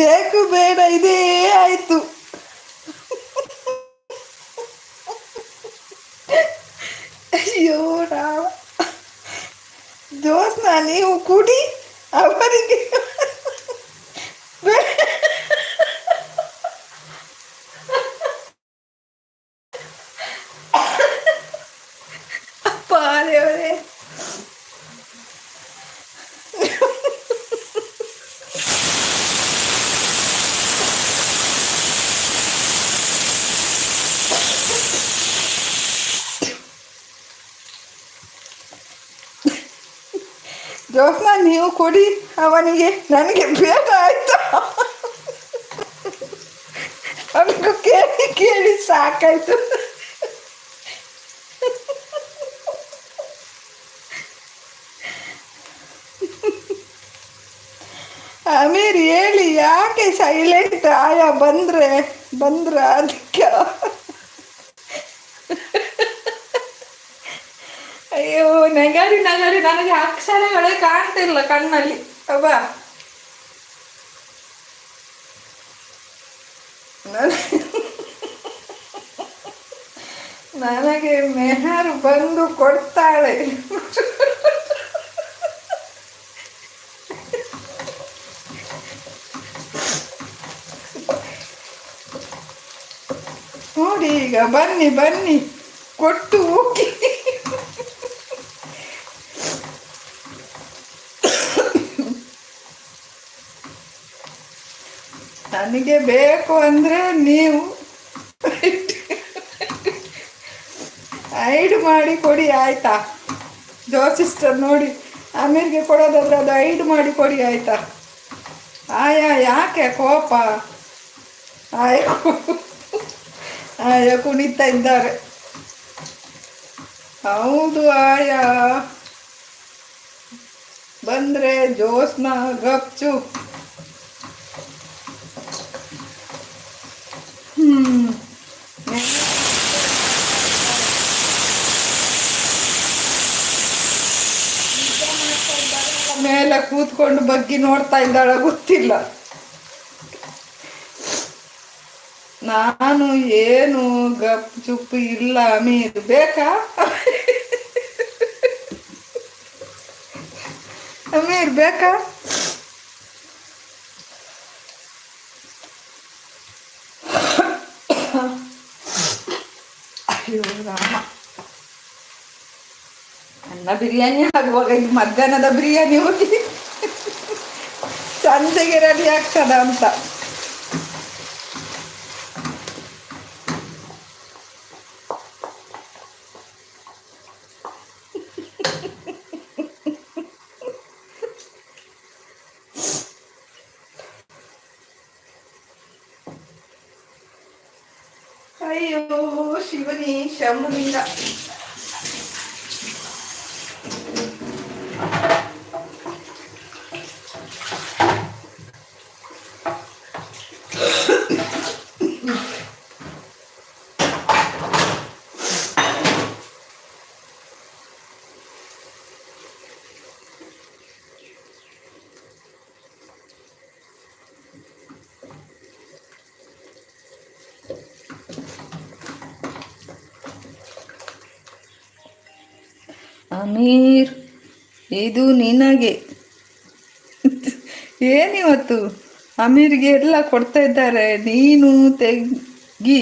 ಬೇಕು ಬೇಡ ಇದೇ ಆಯ್ತು. ಅಯ್ಯೋ ರಾಮ. ಜೋಸ್ನ ನೀವು ಕುಡಿ ಅವರಿಗೆ ಬೇ- ಅಪ್ಪ ದೇವರೇ ಜೋಸ್ನ ನೀವು ಕೊಡಿ. ಅವನಿಗೆ ನನಗೆ ಬೇಡ ಆಯ್ತು? ಅವನಿಗೂ ಕೇಳಿ ಕೇಳಿ ಸಾಕಾಯ್ತು. ಅಮೀರ್ ಹೇಳಿ, ಯಾಕೆ ಸೈಲೆಂಟ್ ಆಯಾ ಬಂದ್ರೆ, ಬಂದ್ರ ಅದಕ್ಕೆ? ಅಯ್ಯೋ, ನಗಾರಿ ನಗಾರಿ, ನನಗೆ ಅಕ್ಷರಗಳೇ ಕಾಣ್ತಿಲ್ಲ ಕಣ್ಣಲ್ಲಿ. ಅಬ್ಬ. ನನ್- ನನಗೆ ಮೆಹರ್ ಬಂದು ಕೊಡ್ತಾಳೆ. ನೋಡಿ ಈಗ, ಬನ್ನಿ ಬನ್ನಿ. ಕೊಟ್ಟು ಹೋಗಿ ನನಗೆ ಬೇಕು ಅಂದರೆ ನೀವು ಐಡ್ ಮಾಡಿ ಕೊಡಿ, ಆಯಿತಾ? ಜೋಸಿಸ್ಟರ್ ನೋಡಿ. ಆಮೇಲೆ ಕೊಡೋದಾದ್ರೆ ಅದು ಐಡ್ ಮಾಡಿ ಕೊಡಿ, ಆಯಿತಾ? ಆಯಾ, ಯಾಕೆ ಕೋಪ? ಆಯ ಆಯ, ಕುಣಿತಾ ಇದ್ದಾರೆ. ಹೌದು, ಆಯಾ. ಬಂದರೆ ಜೋಸ್ನ ಗಪ್ಚು. ಮೇಲೆ ಕೂತ್ಕೊಂಡು ಬಗ್ಗಿ ನೋಡ್ತಾ ಇದ್ದಾಳ ಗೊತ್ತಿಲ್ಲ. ನಾನು ಏನು ಗಪ್ ಚುಪ್ ಇಲ್ಲ, ಅಮೀರ್ ಬೇಕಾ? ಅಮೀರ್ ಬೇಕಾ? ಅಯ್ಯೋ ರಾಮ. ಅನ್ನ ಬಿರಿಯಾನಿ ಆಗುವಾಗ ಇದು ಮಧ್ಯಾಹ್ನದ ಬಿರಿಯಾನಿ ಹೋಗಿ ಸಂಜೆಗೆ ರೆಡಿ ಆಗ್ತದ ಅಂತ. ಅಯ್ಯೋ ಶಿವನಿ ಶಂಭುಲಿಂಗ ಅಮೀರ್ ಇದು ನಿನಗೆ. ಏನಿವತ್ತು ಅಮೀರ್ಗೆ ಎಲ್ಲ ಕೊಡ್ತಾ ಇದ್ದಾರೆ. ನೀನು ತೆಗಿ.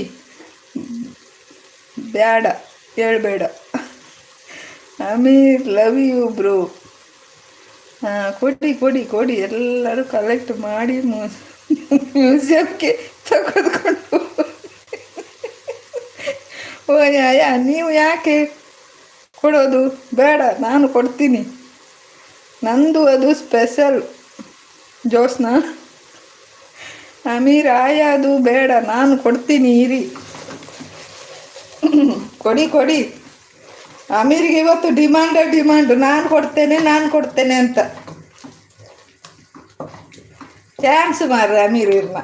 ಬೇಡ ಹೇಳ್ಬೇಡ. ಅಮೀರ್ ಲವ್ ಯು ಬ್ರೋ ಹಾಂ, ಕೊಡಿ ಕೊಡಿ ಕೊಡಿ. ಎಲ್ಲರೂ ಕಲೆಕ್ಟ್ ಮಾಡಿ ಮ್ಯೂಸಿಯಂಗೆ ತೆಗೆದುಕೊಂಡು ಓ ಯಾ, ನೀವು ಯಾಕೆ ಕೊಡೋದು ಬೇಡ, ನಾನು ಕೊಡ್ತೀನಿ. ನಂದು ಅದು ಸ್ಪೆಷಲ್ ಜೋಸ್ನ ಅಮೀರ್, ಆಯ, ಅದು ಬೇಡ, ನಾನು ಕೊಡ್ತೀನಿ, ಇರಿ. ಕೊಡಿ ಕೊಡಿ. ಅಮೀರ್ಗೆ ಇವತ್ತು ಡಿಮಾಂಡ್ ಡಿಮಾಂಡ್ ನಾನು ಕೊಡ್ತೇನೆ ನಾನು ಕೊಡ್ತೇನೆ ಅಂತ. ಚಾನ್ಸ್ ಮಾರ್ರೆ ಅಮೀರ್ ಇರ್ನ